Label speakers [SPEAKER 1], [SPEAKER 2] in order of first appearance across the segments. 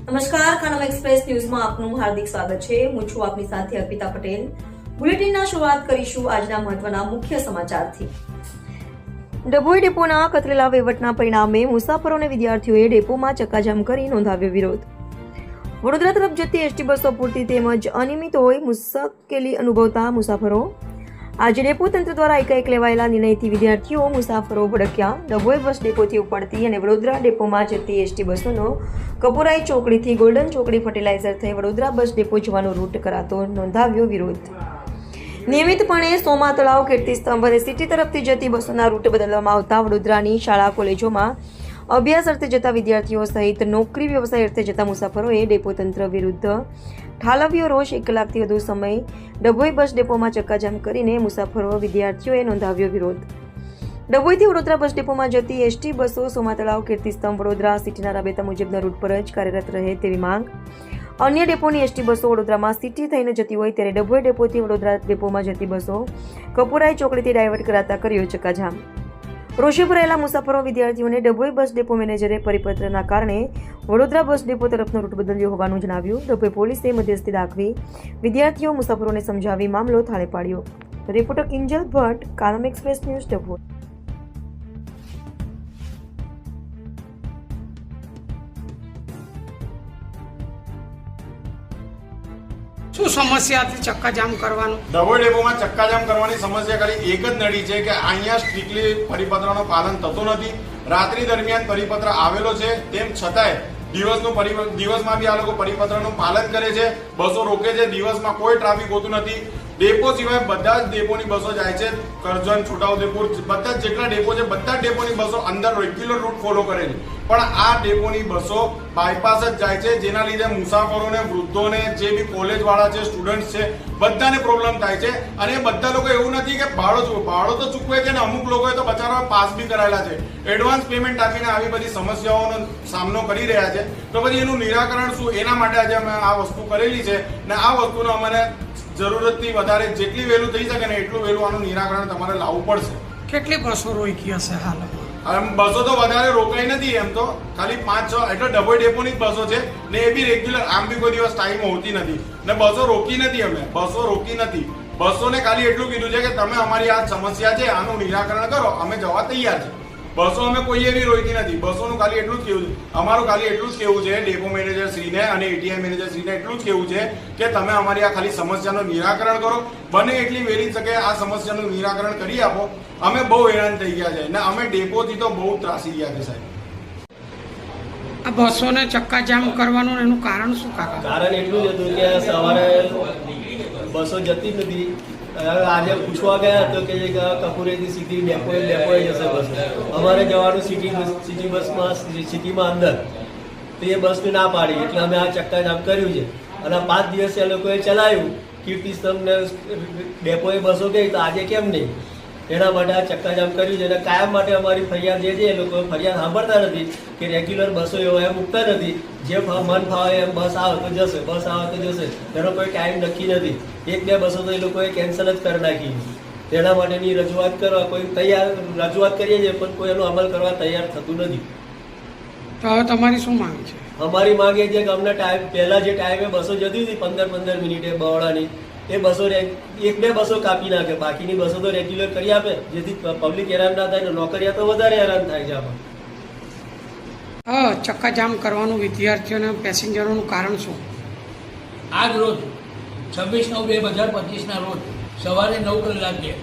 [SPEAKER 1] નમસ્કાર ખાનમ એક્સપ્રેસ ન્યૂઝમાં આપનું હાર્દિક સ્વાગત છે. હું છું આપની સાથે અર્પિતા પટેલ. બુલેટિનના શરૂઆત કરીશું આજના મહત્વના મુખ્ય સમાચારથી. ડભોઈ ડેપોના કથરેલા વહીવટના પરિણામે મુસાફરો અને વિદ્યાર્થીઓએ ડેપોમાં ચક્કાજામ કરી નોંધાવ્યો વિરોધ. વડોદરા તરફ જતી એસટી બસો પૂરતી તેમજ અનિયમિત હોય મુશ્કેલી અનુભવતા મુસાફરો આજે ડેપો તંત્ર દ્વારા એકાએક લેવાયેલા નિર્ણયથી વિદ્યાર્થીઓ, મુસાફરો ભડક્યા. ડભોઈ બસ ડેપોથી ઉપડતી અને વડોદરા ડેપોમાં જતી એસટી બસોનો કપુરાઈ ચોકડીથી ગોલ્ડન ચોકડી ફર્ટિલાઇઝર થઈ વડોદરા બસ ડેપો જવાનો રૂટ કરાતો નોંધાવ્યો વિરોધ. નિયમિતપણે સોમા તળાવ, કીર્તિ સ્તંભ અને સિટી તરફથી જતી બસોના રૂટ બદલવામાં આવતા વડોદરાની શાળા, કોલેજોમાં અભ્યાસ અર્થે જતા વિદ્યાર્થીઓ સહિત નોકરી વ્યવસાય અર્થે જતા મુસાફરોએ ડેપો તંત્ર વિરુદ્ધ ઠાલવ્યો રોષ એક કલાકથી વધુ સમય ડભોઈ બસ ડેપોમાં ચક્કાજામ કરીને મુસાફરો વિદ્યાર્થીઓએ નોંધાવ્યો વિરોધ. ડભોઈથી વડોદરા બસ ડેપોમાં જતી એસટી બસો સોમા તળાવ કીર્તિ વડોદરા સિટીના રાબેતા મુજબના રૂટ પર જ કાર્યરત રહે તેવી માંગ. અન્ય ડેપોની એસટી બસો વડોદરામાં સિટી થઈને જતી હોય ત્યારે ડભોઈ ડેપોથી વડોદરા ડેપોમાં જતી બસો કપુરાઈ ચોકડીથી ડાયવર્ટ કરાતા કર્યો ચક્કાજામ. રોષે ભરાયેલા મુસાફરો વિદ્યાર્થીઓને ડભોઈ બસ ડેપો મેનેજરે પરિપત્રના કારણે વડોદરા બસ ડેપો તરફનો રૂટ બદલ્યો હોવાનું જણાવ્યું. ડભોઈ પોલીસે મધ્યસ્થી દાખવી વિદ્યાર્થીઓ મુસાફરોને સમજાવી મામલો થાળે પાડ્યો. રિપોર્ટર કિંજલ ભટ્ટ કાલમ એક્સપ્રેસ ન્યૂઝ ડભોઈ
[SPEAKER 2] શું સમસ્યા હતી? ચક્કાજામ કરવાનું?
[SPEAKER 3] ડબોઈ ડેપોમાં ચક્કાજામ કરવાની સમસ્યા ખાલી એક જ નડી છે કે અહીંયા સ્ટ્રિક્ટલી પરિપત્રનું પાલન થતું નથી. રાત્રિ દરમિયાન પરિપત્ર આવેલો છે. તેમ છતાંય દિવસનું પરિ, દિવસમાં બી આ લોકો પરિપત્રનું પાલન કરે છે. બસો રોકે છે. દિવસમાં કોઈ ટ્રાફિક હોતું નથી. ડેપો સિવાય બધા જ ડેપોની બસો જાય છે. કરજણ, છોટાઉદેપુર, બધા જેટલા ડેપો છે, બધા ડેપોની બસો અંદર રેગ્યુલર રૂટ ફોલો કરે છે. પણ આ ડેપોની બસો બાયપાસ જ જાય છે, જેના લીધે મુસાફરોને, વૃદ્ધોને, જે બી કોલેજવાળા છે સ્ટુડન્ટ છે, બધાને પ્રોબ્લેમ થાય છે. અને બધા લોકો એવું નથી કે ભાડો ચૂકવે ભાડો તો ચૂકવે છે ને અમુક લોકોએ તો બચારા પાસ બી કરાયેલા છે. એડવાન્સ પેમેન્ટ આપીને આવી બધી સમસ્યાઓનો સામનો કરી રહ્યા છે. તો પછી એનું નિરાકરણ શું? એના માટે આજે અમે આ વસ્તુ કરેલી છે. ને આ વસ્તુનો અમારે જરૂરતથી વધારે જેટલી વહેલું થઈ શકે ને એટલું વહેલું આનું નિરાકરણ તમારે લાવવું પડશે.
[SPEAKER 2] કેટલી બસો રોકી હશે હાલ?
[SPEAKER 3] આમ બસો તો વધારે રોકાઈ નથી એમ તો. ખાલી પાંચ છ એટલે ડબલ ડેપોની જ બસો છે. ને એ બી રેગ્યુલર આમ બી કોઈ દિવસ ટાઈમ હોતી નથી. ને બસો રોકી નથી અમે બસો રોકી નથી. બસોને ખાલી એટલું કીધું છે કે તમે અમારી આ સમસ્યા છે આનું નિરાકરણ કરો. અમે જવા તૈયાર છે બસો અમે કોઈ એવી રોકી નથી. બસોનું ખાલી એટલું જ કેવું છે. અમારું ખાલી એટલું જ કેવું છે ડેપો મેનેજર શ્રીને અને એટીઆઈ મેનેજર શ્રીને એટલું જ કેવું છે કે તમે અમારી આ ખાલી સમસ્યાનું નિરાકરણ કરો. બને એટલી વહેલી શકે આ સમસ્યાનું નિરાકરણ કરી આપો. અમે બહુ હેરાન થઈ ગયા છે ને અમે ડેપોથી તો બહુ ત્રાસી ગયા છે સાહેબ.
[SPEAKER 2] આ બસોને ચક્કાજામ કરવાનું એનું કારણ શું કારણ
[SPEAKER 4] કારણ એટલું જ હતું કે સવારે બસો જતી જ નથી. આજે પૂછવા ગયા તો કે કપૂરેથી સીધી ડેપોએ ડેપોએ જશે બસ. અમારે જવાનું સિટી સિટી બસમાં સિટીમાં અંદર. તો એ બસને ના પાડી. એટલે અમે આ ચક્કાજામ કર્યું છે. અને પાંચ દિવસ એ લોકોએ ચલાવ્યું. કીર્તિ સ્તંભને ડેપોએ બસો ગઈ તો આજે કેમ નહીં? એના માટે આ ચક્કાજામ કર્યું છે. અને કાયમ માટે અમારી ફરિયાદ જે છે એ લોકો ફરિયાદ સાંભળતા નથી કે રેગ્યુલર બસો એવા એમ મૂકતા નથી. જે મન ફાવે એમ બસ આવે તો જશે બસ આવે તો જશે. એનો કોઈ ટાઈમ નક્કી નથી. એક બે બસો તો એ લોકોએ કેન્સલ જ કરી નાખી. તેના માટેની રજૂઆત કરવા કોઈ તૈયાર રજૂઆત કરીએ છીએ પણ કોઈ એનો અમલ કરવા તૈયાર થતું નથી.
[SPEAKER 2] હવે તમારી શું માંગ છે?
[SPEAKER 4] અમારી માંગ એ છે કે અમને ટાઈમ પહેલા જે ટાઈમે બસો જતી હતી પંદર પંદર મિનિટે બહોળાની એ બસો રે- એક બે બસો કાપી નાખે. બાકીની બસો તો રેગ્યુલર કરી આપે. જેથી પબ્લિક હેરાન ના થાય ને નોકરિયા તો વધારે હેરાન થાય છે આમાં.
[SPEAKER 2] હા ચક્કાજામ કરવાનું વિદ્યાર્થીઓને પેસેન્જરોનું કારણ શું?
[SPEAKER 5] આજ રોજ છવ્વીસ નવ બે હજાર પચીસના રોજ સવારે નવ કલાકે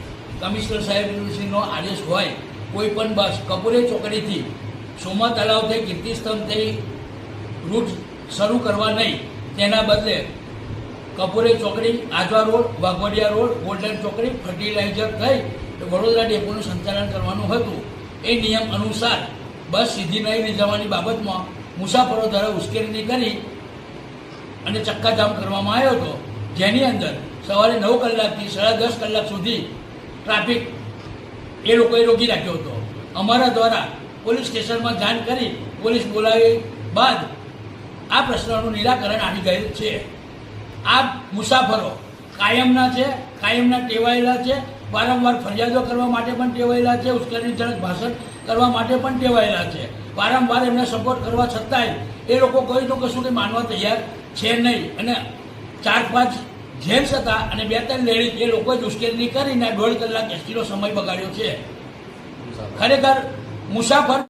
[SPEAKER 5] કમિશનર સાહેબ યુનિવર્સિટીનો આદેશ હોય કોઈ પણ બસ કપૂરે ચોકડીથી સોમા તળાવ થઈ કીર્તિસ્તંભ થઈ રૂટ શરૂ કરવા નહીં તેના બદલે કપૂરે ચોકડી, Ajwa road, Waghodia road golden ચોકડી, ફર્ટિલાઇઝર થઈ વડોદરા ડેપોનું સંચાલન કરવાનું હતું. એ નિયમ અનુસાર બસ સીધી નહીં લઈ જવાની બાબતમાં મુસાફરો દ્વારા ઉશ્કેરણી કરી અને ચક્કાજામ કરવામાં આવ્યો હતો. જેની અંદર સવારે નવ કલાકથી સાડા દસ કલાક સુધી ટ્રાફિક એ લોકોએ રોકી રાખ્યો હતો. અમારા દ્વારા પોલીસ સ્ટેશનમાં જાણ કરી પોલીસ બોલાવી બાદ આ પ્રશ્નનું નિરાકરણ આવી ગયેલ છે. આ મુસાફરો કાયમના છે કાયમના ટેવાયેલા છે વારંવાર ફરિયાદો કરવા માટે પણ ટેવાયેલા છે ઉશ્કેરણીજનક ભાષણ કરવા માટે પણ ટેવાયેલા છે. વારંવાર એમને સપોર્ટ કરવા છતાંય એ લોકો કોઈનું કશું કંઈ માનવા તૈયાર છે નહીં. અને ચાર પાંચ જેન્ટ્સ હતા અને બે ત્રણ લેડીઝ એ લોકોએ ઉશ્કેરણી કરીને દોઢ કલાક એસટીનો સમય બગાડ્યો છે. ખરેખર મુસાફર